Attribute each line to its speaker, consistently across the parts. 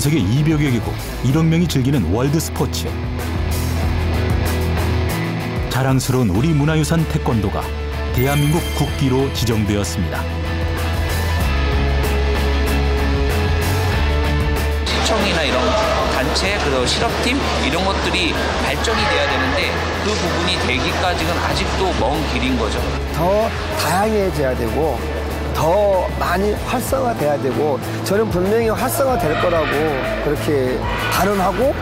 Speaker 1: 전 세계 200여 개국 1억 명이 즐기는 월드 스포츠. 자랑스러운 우리 문화유산 태권도가 대한민국 국기로 지정되었습니다.
Speaker 2: 시청이나 이런 단체 그리고 실업팀 이런 것들이 발전이 돼야 되는데 그 부분이 되기까지는 아직도 먼 길인 거죠.
Speaker 3: 더 다양해져야 되고 더 많이 활성화돼야 되고 저는 분명히 활성화될 거라고 그렇게 발언하고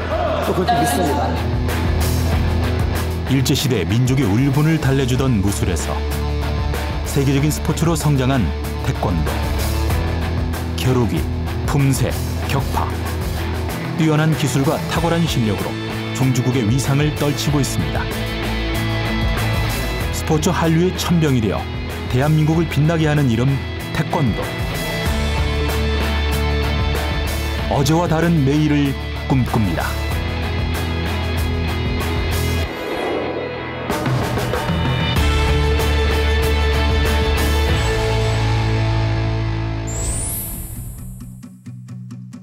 Speaker 3: 또 그렇게 믿습니다.
Speaker 1: 일제시대 민족의 울분을 달래주던 무술에서 세계적인 스포츠로 성장한 태권도. 겨루기, 품새, 격파. 뛰어난 기술과 탁월한 실력으로 종주국의 위상을 떨치고 있습니다. 스포츠 한류의 천병이 되어 대한민국을 빛나게 하는 이름 태권도. 어제와 다른 내일을 꿈꿉니다.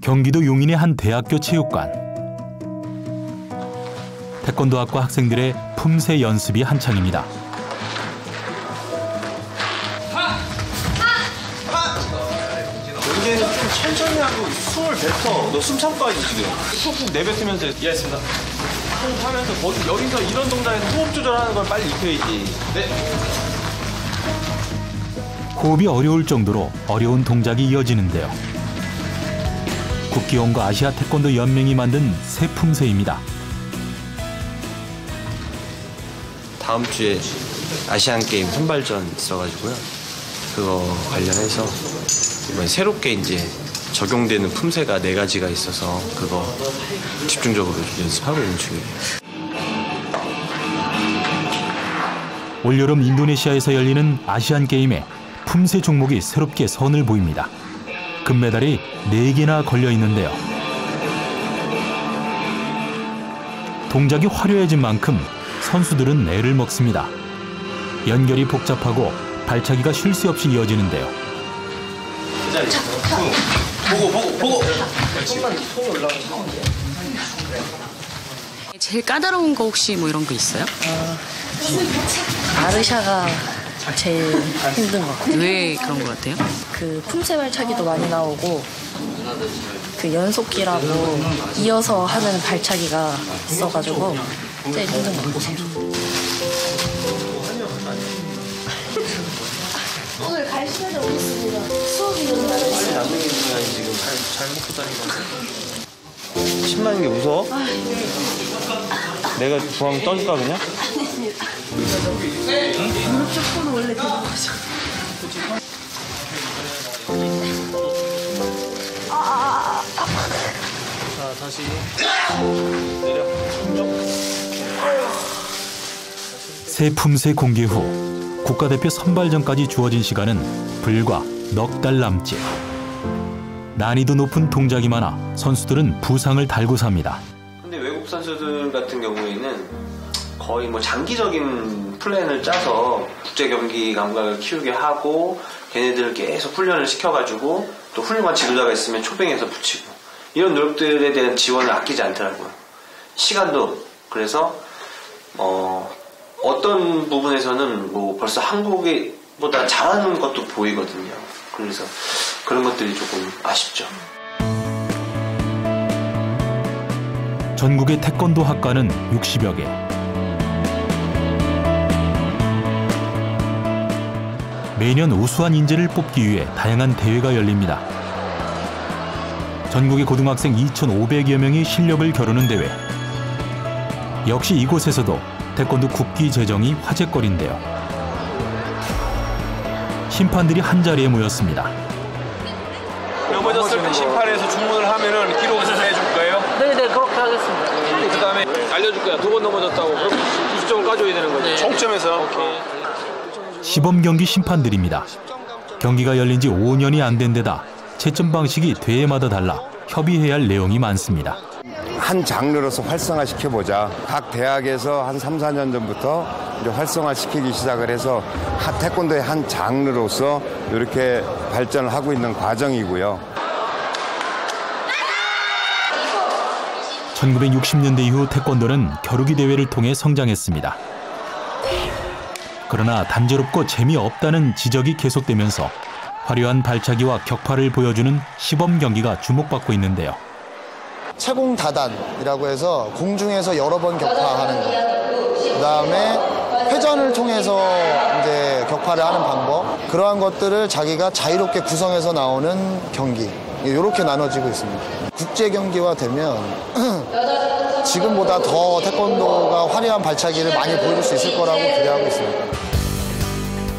Speaker 1: 경기도 용인의 한 대학교 체육관. 태권도학과 학생들의 품새 연습이 한창입니다.
Speaker 4: 천천히 하고 숨을 뱉어. 너 숨 참고 하지 지금. 푹푹 내뱉으면서 이해했습니다. 호흡 하면서 거기 여기서 이런 동작에서 호흡 조절하는 걸 빨리 익혀야지. 네.
Speaker 1: 호흡이 어려울 정도로 어려운 동작이 이어지는데요. 국기원과 아시아 태권도 연맹이 만든 새 품새입니다.
Speaker 5: 다음 주에 아시안 게임 선발전 있어가지고요. 그거 관련해서 이번에 새롭게 이제 적용되는 품새가 네 가지가 있어서 그거 집중적으로 연습하고 있는 중이에요.
Speaker 1: 올여름 인도네시아에서 열리는 아시안 게임에 품새 종목이 새롭게 선을 보입니다. 금메달이 4개나 걸려 있는데요. 동작이 화려해진 만큼 선수들은 애를 먹습니다. 연결이 복잡하고 발차기가 쉴 새 없이 이어지는데요.
Speaker 4: 보고 보고 보고.
Speaker 6: 제일 까다로운 거 혹시 뭐 이런 거 있어요?
Speaker 7: 아르샤가 제일 힘든 것 같아요.
Speaker 6: 왜 그런 것 같아요?
Speaker 7: 그 품새 발 차기도 많이 나오고 그 연속기라고 이어서 하는 발차기가 있어가지고 제일 힘든 것 같아요.
Speaker 5: 지금 잘, 잘 먹고 다니는데. 신나는 게 무서워? 내가 부항 떠줄까 그냥?
Speaker 8: 무릎 조금은 원래 되는 거죠.
Speaker 1: 새 품새 공개 후 국가대표 선발전까지 주어진 시간은 불과 넉 달 남짓. 난이도 높은 동작이 많아 선수들은 부상을 달고 삽니다.
Speaker 5: 근데 외국 선수들 같은 경우에는 거의 뭐 장기적인 플랜을 짜서 국제 경기 감각을 키우게 하고 걔네들을 계속 훈련을 시켜가지고 또 훌륭한 지도자가 있으면 초빙해서 붙이고 이런 노력들에 대한 지원을 아끼지 않더라고요. 시간도 그래서 어, 어떤 부분에서는 뭐 벌써 한국보다 잘하는 것도 보이거든요. 그래서 그런 것들이 조금 아쉽죠.
Speaker 1: 전국의 태권도 학과는 60여 개. 매년 우수한 인재를 뽑기 위해 다양한 대회가 열립니다. 전국의 고등학생 2,500여 명이 실력을 겨루는 대회. 역시 이곳에서도 태권도 국기 제정이 화제거리인데요. 심판들이 한 자리에 모였습니다.
Speaker 4: 넘어졌을 때 심판에서 주문을 하면은 기록을 해줄 거예요?
Speaker 3: 네네 그렇게 하겠습니다.
Speaker 4: 그 다음에 알려줄 거야. 두 번 넘어졌다고. 그럼 90점을 까줘야 되는 거지. 총점에서. 오케이.
Speaker 1: 시범 경기 심판들입니다. 경기가 열린 지 5년이 안 된 데다 채점 방식이 대회마다 달라 협의해야 할 내용이 많습니다.
Speaker 9: 한 장르로서 활성화시켜보자. 각 대학에서 한 3, 4년 전부터 이제 활성화시키기 시작을 해서 하- 태권도의 한 장르로서 이렇게 발전을 하고 있는 과정이고요.
Speaker 1: 1960년대 이후 태권도는 겨루기 대회를 통해 성장했습니다. 그러나 단조롭고 재미없다는 지적이 계속되면서 화려한 발차기와 격파를 보여주는 시범 경기가 주목받고 있는데요.
Speaker 10: 채공 다단이라고 해서 공중에서 여러 번 격파하는 것. 그 다음에 회전을 통해서 이제 격파를 하는 방법. 그러한 것들을 자기가 자유롭게 구성해서 나오는 경기. 이렇게 나눠지고 있습니다. 국제 경기화 되면 지금보다 더 태권도가 화려한 발차기를 많이 보여줄 수 있을 거라고 기대하고 있습니다.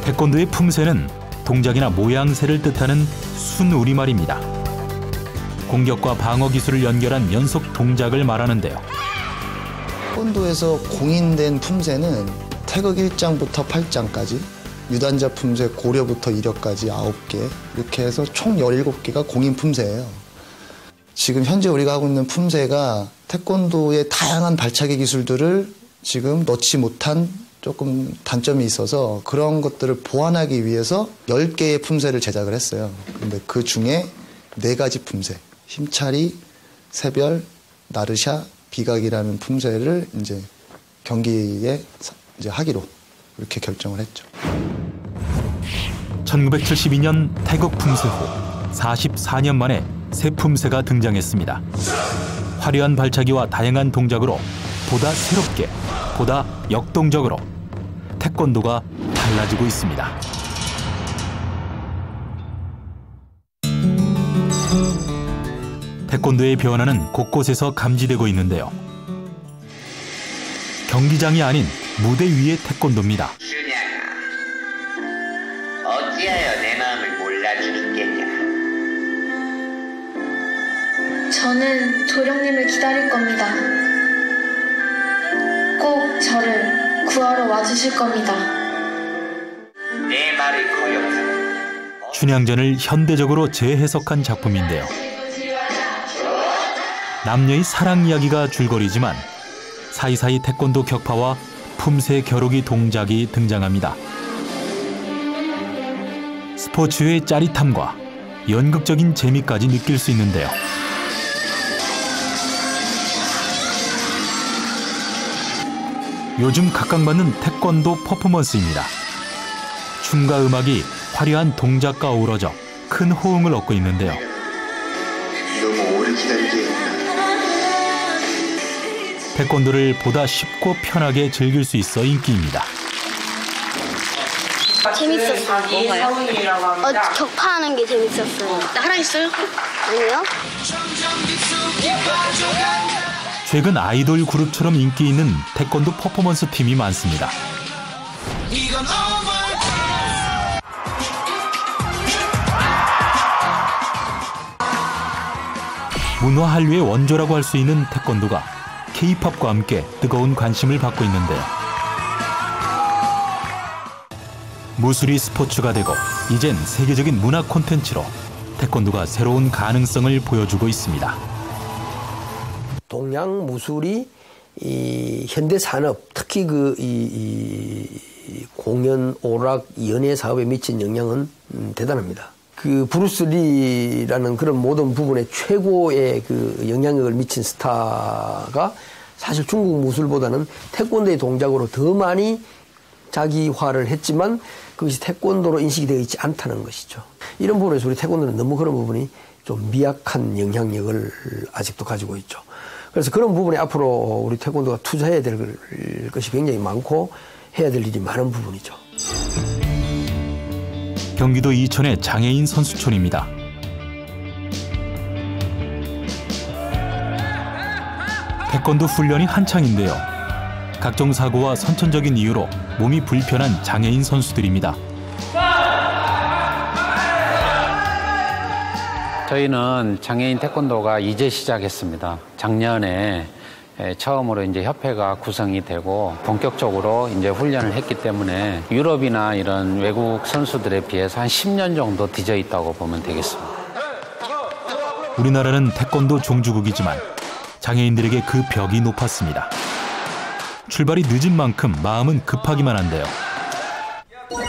Speaker 1: 태권도의 품새는 동작이나 모양새를 뜻하는 순 우리말입니다. 공격과 방어 기술을 연결한 연속 동작을 말하는데요.
Speaker 10: 태권도에서 공인된 품새는 태극 1장부터 8장까지 유단자 품새 고려부터 이력까지 9개 이렇게 해서 총 17개가 공인 품새예요. 지금 현재 우리가 하고 있는 품새가 태권도의 다양한 발차기 기술들을 지금 넣지 못한 조금 단점이 있어서 그런 것들을 보완하기 위해서 10개의 품새를 제작을 했어요. 근데 그 중에 네 가지 품새, 힘차리, 새별, 나르샤, 비각이라는 품새를 이제 경기에 이제 하기로 이렇게 결정을 했죠.
Speaker 1: 1972년 태국 품새 후 44년 만에 새 품새가 등장했습니다. 화려한 발차기와 다양한 동작으로 보다 새롭게, 보다 역동적으로 태권도가 달라지고 있습니다. 태권도의 변화는 곳곳에서 감지되고 있는데요. 경기장이 아닌 무대 위의 태권도입니다.
Speaker 11: 준양아, 어찌하여 내 마음을 몰라주겠냐?
Speaker 3: 저는 도령님을 기다릴 겁니다. 꼭 저를 구하러 와주실 겁니다.
Speaker 11: 내 말을 거역하면
Speaker 1: 춘향전을 현대적으로 재해석한 작품인데요. 남녀의 사랑 이야기가 줄거리지만 사이사이 태권도 격파와 품새 겨루기 동작이 등장합니다. 스포츠의 짜릿함과 연극적인 재미까지 느낄 수 있는데요. 요즘 각광받는 태권도 퍼포먼스입니다. 춤과 음악이 화려한 동작과 어우러져 큰 호응을 얻고 있는데요. 태권도를 보다 쉽고 편하게 즐길 수 있어 인기입니다.
Speaker 3: 재밌었어요.
Speaker 7: 뭔가요?
Speaker 3: 어, 격파하는 게 재밌었어요.
Speaker 7: 하나 있어요?
Speaker 3: 아니요?
Speaker 1: 최근 아이돌 그룹처럼 인기 있는 태권도 퍼포먼스 팀이 많습니다. 문화 한류의 원조라고 할 수 있는 태권도가 K-팝과 함께 뜨거운 관심을 받고 있는데요. 무술이 스포츠가 되고 이젠 세계적인 문화 콘텐츠로 태권도가 새로운 가능성을 보여주고 있습니다.
Speaker 12: 동양 무술이 이 현대 산업 특히 그 이 공연 오락 연예 사업에 미친 영향은 음, 대단합니다. 그 브루스 리라는 그런 모든 부분에 최고의 그 영향력을 미친 스타가 사실 중국 무술보다는 태권도의 동작으로 더 많이 자기화를 했지만 그것이 태권도로 인식이 되어 있지 않다는 것이죠. 이런 부분에서 우리 태권도는 너무 그런 부분이 좀 미약한 영향력을 아직도 가지고 있죠. 그래서 그런 부분에 앞으로 우리 태권도가 투자해야 될 것이 굉장히 많고 해야 될 일이 많은 부분이죠.
Speaker 1: 경기도 이천의 장애인 선수촌입니다. 태권도 훈련이 한창인데요. 각종 사고와 선천적인 이유로 몸이 불편한 장애인 선수들입니다.
Speaker 13: 저희는 장애인 태권도가 이제 시작했습니다. 작년에 처음으로 이제 협회가 구성이 되고 본격적으로 이제 훈련을 했기 때문에 유럽이나 이런 외국 선수들에 비해서 한 10년 정도 뒤져 있다고 보면 되겠습니다.
Speaker 1: 우리나라는 태권도 종주국이지만 장애인들에게 그 벽이 높았습니다. 출발이 늦은 만큼 마음은 급하기만 한데요.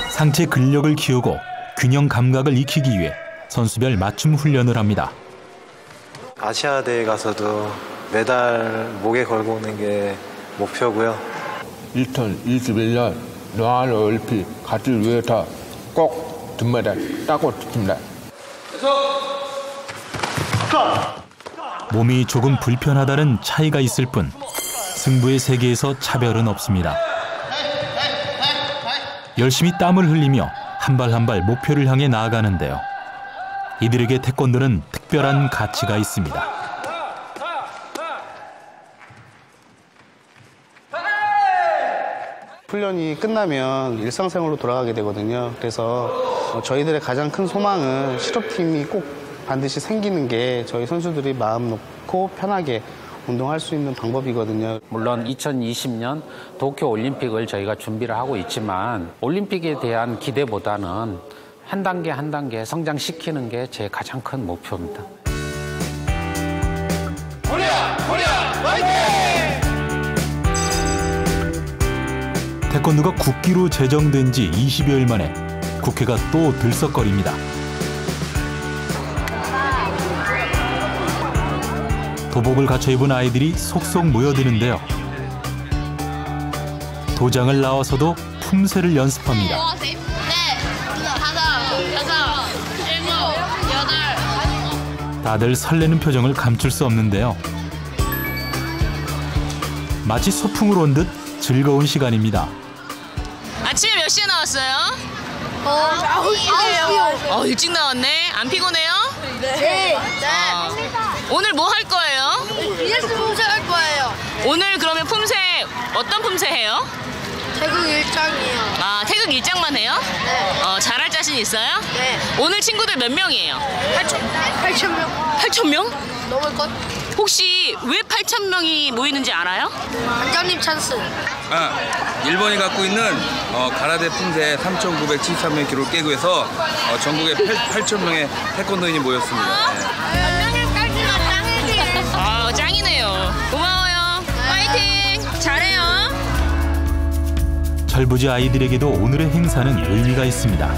Speaker 1: 상체 근력을 키우고 균형 감각을 익히기 위해 선수별 맞춤 훈련을 합니다.
Speaker 14: 아시아대에 가서도 메달 목에 걸고 오는 게 목표고요.
Speaker 15: 2021년 노안 올림픽 가를 위해서 꼭 금메달 따고 싶습니다.
Speaker 1: 몸이 조금 불편하다는 차이가 있을 뿐 승부의 세계에서 차별은 없습니다. 열심히 땀을 흘리며 한 발 한 발 목표를 향해 나아가는데요. 이들에게 태권도는 특별한 가치가 있습니다.
Speaker 16: 훈련이 끝나면 일상생활로 돌아가게 되거든요. 그래서 어, 저희들의 가장 큰 소망은 실업팀이 꼭 반드시 생기는 게 저희 선수들이 마음 놓고 편하게 운동할 수 있는 방법이거든요.
Speaker 13: 물론 2020년 도쿄 올림픽을 저희가 준비를 하고 있지만 올림픽에 대한 기대보다는 한 단계 한 단계 성장시키는 게 제 가장 큰 목표입니다.
Speaker 1: 태권도가 국기로 제정된 지 20여일 만에 국회가 또 들썩거립니다. 도복을 갖춰 입은 아이들이 속속 모여드는데요. 도장을 나와서도 품새를 연습합니다.
Speaker 17: 일곱, 여덟.
Speaker 1: 다들 설레는 표정을 감출 수 없는데요. 마치 소풍을 온 듯 즐거운 시간입니다.
Speaker 6: 아침에 몇 시에 나왔어요?
Speaker 17: 어, 아홉 시요.
Speaker 6: 어, 일찍 나왔네. 안 피곤해요?
Speaker 17: 네.
Speaker 6: 아, 오늘 뭐 할 거예요?
Speaker 17: 비즈니스 봉쇄 할 거예요.
Speaker 6: 오늘 그러면 품새 어떤 품새 해요?
Speaker 17: 태국 일정이요.
Speaker 6: 아, 태극 일장만 해요?
Speaker 17: 네.
Speaker 6: 어, 잘할 자신 있어요?
Speaker 17: 네.
Speaker 6: 오늘 친구들 몇 명이에요?
Speaker 17: 8천, 8천 명.
Speaker 6: 8천 명?
Speaker 17: 넘을 것.
Speaker 6: 혹시 왜 8천 명이 모이는지 알아요?
Speaker 17: 관장님 찬스.
Speaker 2: 아, 일본이 갖고 있는 어, 가라데 품새 3,973명 기록을 깨고 해서 어, 전국에 8, 0 명의 태권도인이 모였습니다. 네.
Speaker 6: 아, 짱이네요. 고마워요. 파이팅! 잘해요.
Speaker 1: 철부지 아이들에게도 오늘의 행사는 의미가 있습니다.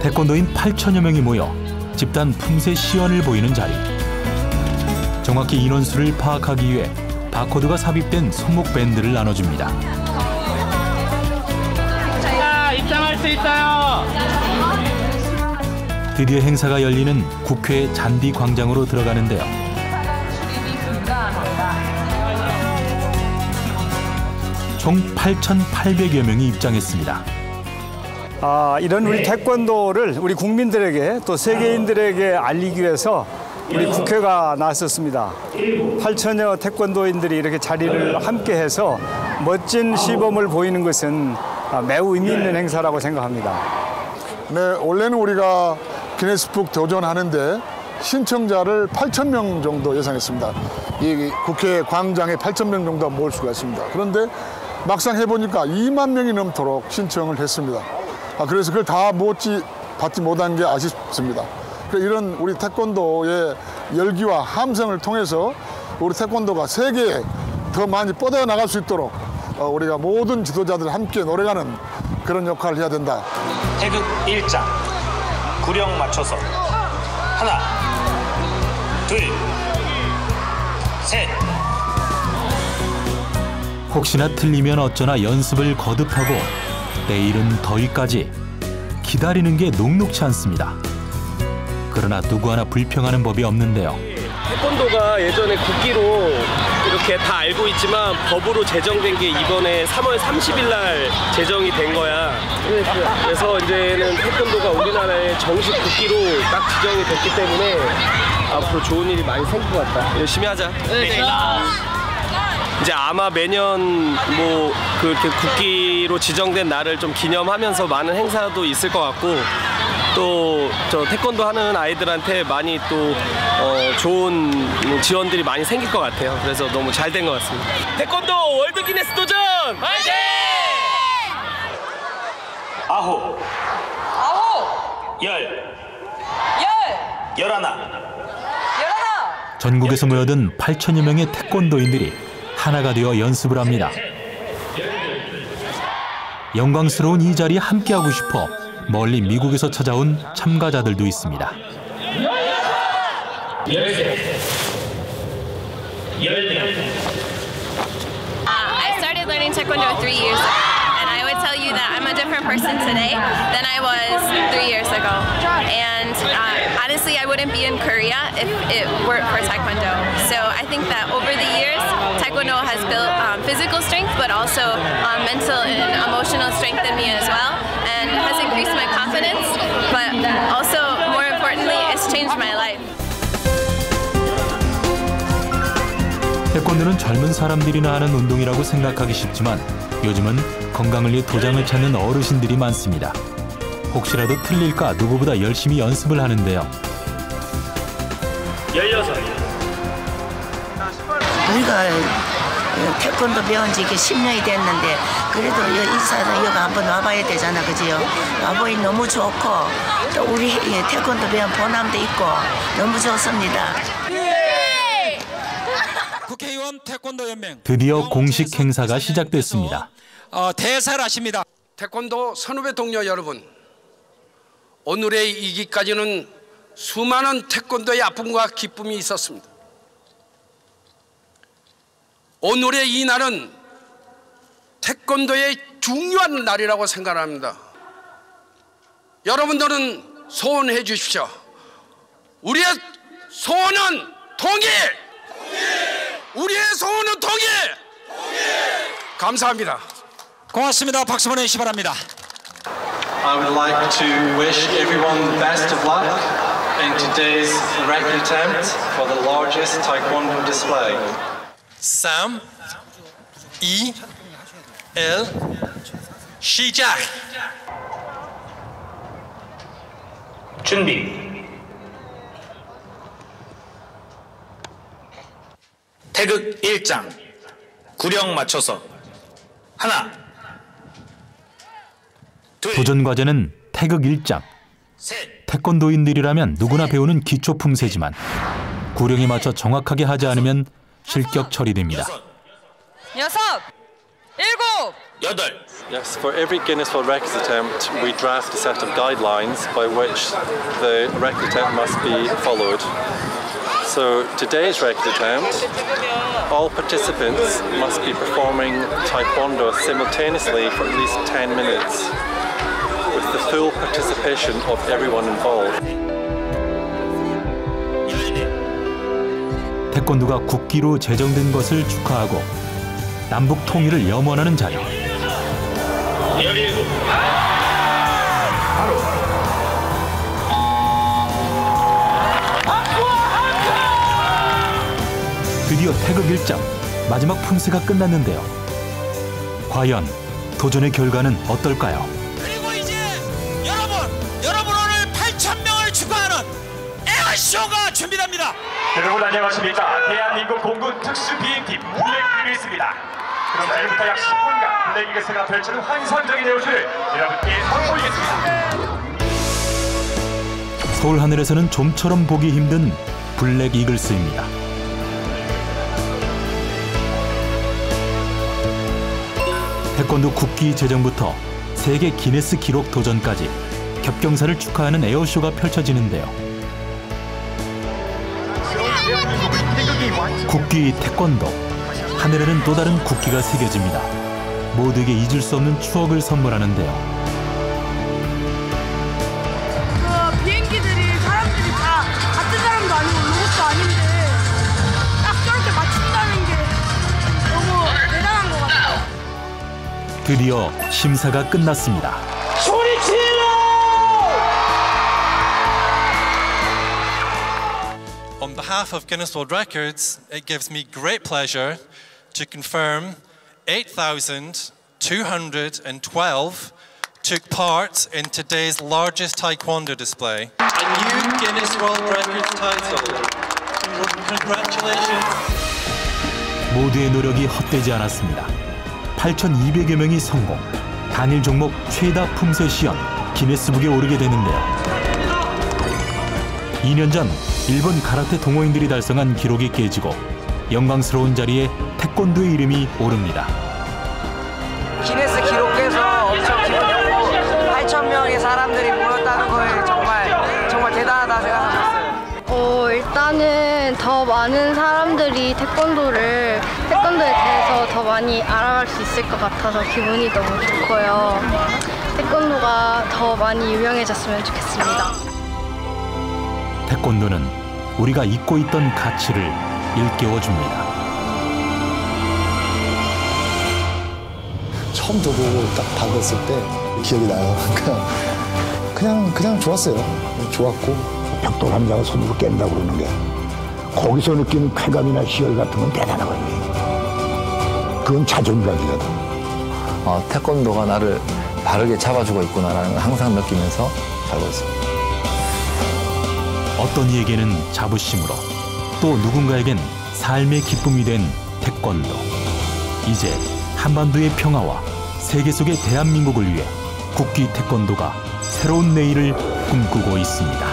Speaker 1: 태권도인 8천여 명이 모여 집단 품새 시연을 보이는 자리. 정확히 인원수를 파악하기 위해 바코드가 삽입된 손목 밴드를 나눠줍니다.
Speaker 6: 자, 입장할 수 있어요.
Speaker 1: 드디어 행사가 열리는 국회 잔디 광장으로 들어가는데요. 총 8,800여 명이 입장했습니다.
Speaker 18: 아, 이런 우리 태권도를 우리 국민들에게 또 세계인들에게 알리기 위해서 우리 국회가 나섰습니다. 8천여 태권도인들이 이렇게 자리를 함께 해서 멋진 시범을 보이는 것은 아, 매우 의미 있는 행사라고 생각합니다.
Speaker 19: 네, 원래는 우리가 기네스북 도전하는데 신청자를 8천 명 정도 예상했습니다. 이 국회 광장에 8천 명 정도 모을 수가 있습니다. 그런데 막상 해보니까 2만 명이 넘도록 신청을 했습니다. 아, 그래서 그걸 다 못지 받지 못한 게 아쉽습니다. 그래서 이런 우리 태권도의 열기와 함성을 통해서 우리 태권도가 세계에 더 많이 뻗어 나갈 수 있도록 어, 우리가 모든 지도자들 함께 노력하는 그런 역할을 해야 된다.
Speaker 20: 태극 일장 구령 맞춰서 하나 둘셋
Speaker 1: 혹시나 틀리면 어쩌나 연습을 거듭하고 내일은 더위까지 기다리는 게 녹록치 않습니다. 그러나 누구 하나 불평하는 법이 없는데요.
Speaker 5: 태권도가 예전에 국기로 이렇게 다 알고 있지만 법으로 제정된 게 이번에 3월 30일 날 제정이 된 거야. 그래서 이제는 태권도가 우리나라의 정식 국기로 딱 지정이 됐기 때문에 앞으로 좋은 일이 많이 생길 것 같다. 열심히 하자.
Speaker 6: 네.
Speaker 5: 이제 아마 매년 뭐 그렇게 국기로 지정된 날을 좀 기념하면서 많은 행사도 있을 것 같고 또 저 태권도 하는 아이들한테 많이 또 어, 좋은 뭐 지원들이 많이 생길 것 같아요. 그래서 너무 잘 된 것 같습니다. 태권도 월드 기네스 도전 파이팅!
Speaker 20: 아홉
Speaker 6: 아홉,
Speaker 20: 열
Speaker 6: 열,
Speaker 20: 열하나
Speaker 6: 열하나.
Speaker 1: 전국에서 모여든 8천여 명의 태권도인들이 하나가 되어 연습을 합니다. 영광스러운 이 자리에 함께하고 싶어 멀리 미국에서 찾아온 참가자들도 있습니다.
Speaker 21: Uh, uh, Taekwondo has built um, physical strength, but also um, mental and emotional strength in me as well, and has increased my confidence. But also, more importantly, it's changed my life.
Speaker 1: 태권도는 젊은 사람들이나 하는 운동이라고 생각하기 쉽지만 요즘은 건강을 위해 도장을 찾는 어르신들이 많습니다. 혹시라도 틀릴까 누구보다 열심히 연습을 하는데요.
Speaker 22: 열여섯,
Speaker 23: 우리가 어, 태권도 배운 지 이게 10년이 됐는데 그래도 여- 이사는 여기 한번 와봐야 되잖아 그지요 와보니 너무 좋고 또 우리 이 태권도 배운 보람도 있고 너무 좋습니다
Speaker 20: 국회의원 태권도 연맹
Speaker 1: 드디어 공식 행사가 시작됐습니다.
Speaker 20: 어, 대사를 하십니다.
Speaker 18: 태권도 선후배 동료 여러분, 오늘의 이기까지는 수많은 태권도의 아픔과 기쁨이 있었습니다. 오늘의 이 날은 태권도의 중요한 날이라고 생각합니다. 여러분들은 소원해 주십시오. 우리의 소원은 통일! 우리의 소원은 통일! 감사합니다.
Speaker 20: 고맙습니다. 박수 보내주시 기 바랍니다.
Speaker 24: I would like to wish everyone the best of luck in today's record attempt for the largest taekwondo display.
Speaker 20: 3, 2, 1, 시작!
Speaker 22: 준비. 태극 1장. 구령 맞춰서. 하나,
Speaker 1: 도전 과제는 태극 일장. 태권도인들이라면 누구나 배우는 기초 품새지만 구령에 맞춰 정확하게 하지 않으면 실격 처리됩니다.
Speaker 25: 여섯, 일곱,
Speaker 22: 여덟.
Speaker 24: Yes, for every Guinness World Records attempt, we draft a set of guidelines by which the record attempt must be followed. So today's record attempt, all participants must be performing Taekwondo simultaneously for at least 10 minutes, with the full participation of everyone involved.
Speaker 1: 태권도가 국기로 제정된 것을 축하하고 남북 통일을 염원하는 자리. 드디어 태극 일장 마지막 품새가 끝났는데요. 과연 도전의 결과는 어떨까요?
Speaker 20: 여러분, 여러분 오늘 8천 명을 축하하는 에어쇼가 준비됩니다.
Speaker 22: 여러분 안녕하십니까. 대한민국 공군 특수비행팀 블랙 이글스입니다. 그럼 지금부터 약 10분간 블랙 이글스가 펼치는 환상적인 에어쇼를 여러분께 선보이겠습니다.
Speaker 1: 서울 하늘에서는 좀처럼 보기 힘든 블랙 이글스입니다. 태권도 국기 제정부터 세계 기네스 기록 도전까지 겹경사를 축하하는 에어쇼가 펼쳐지는데요. 국기 태권도 하늘에는 또 다른 국기가 새겨집니다. 모두에게 잊을 수 없는 추억을 선물하는데요.
Speaker 3: 그 비행기들이 사람들이 다 같은 사람도 아니고 로봇도 아닌데 딱 저렇게 맞춘다는 게 너무 대단한 것 같아요.
Speaker 1: 드디어 심사가 끝났습니다.
Speaker 26: Behalf of Guinness World Records, it gives me great pleasure to confirm 8,212 took part in today's largest Taekwondo display.
Speaker 24: A new Guinness World Records title. Congratulations.
Speaker 1: 모두의 노력이 헛되지 않았습니다. 8,200여 명이 성공. 단일 종목 최다 품새 시연 기네스북에 오르게 되는데요. 2년 전 일본 가라테 동호인들이 달성한 기록이 깨지고 영광스러운 자리에 태권도의 이름이 오릅니다.
Speaker 17: 기네스 기록해서 엄청 기분 좋고 8천 명의 사람들이 모였다는 거에 정말 정말 대단하다 생각합니다.
Speaker 27: 어, 일단은
Speaker 28: 국기 태권도를 태권도에 대해서 더 많이 알아갈 수 있을 것 같아서 기분이 너무 좋고요. 태권도가 더 많이 유명해졌으면 좋겠습니다.
Speaker 1: 태권도는 우리가 잊고 있던 가치를 일깨워 줍니다.
Speaker 10: 처음 저도 딱 받았을 때 기억이 나요. 그러니까 그냥 그냥 좋았어요. 좋았고
Speaker 29: 벽돌 한 장을 손으로 깬다 그러는 게 거기서 느끼는 쾌감이나 희열 같은 건 대단하거든요. 그건 자존감이거든.
Speaker 9: 어, 태권도가 나를 바르게 잡아주고 있구나라는 걸 항상 느끼면서 살고 있습니다.
Speaker 1: 어떤 이에게는 자부심으로 또 누군가에겐 삶의 기쁨이 된 태권도. 이제 한반도의 평화와 세계 속의 대한민국을 위해 국기 태권도가 새로운 내일을 꿈꾸고 있습니다.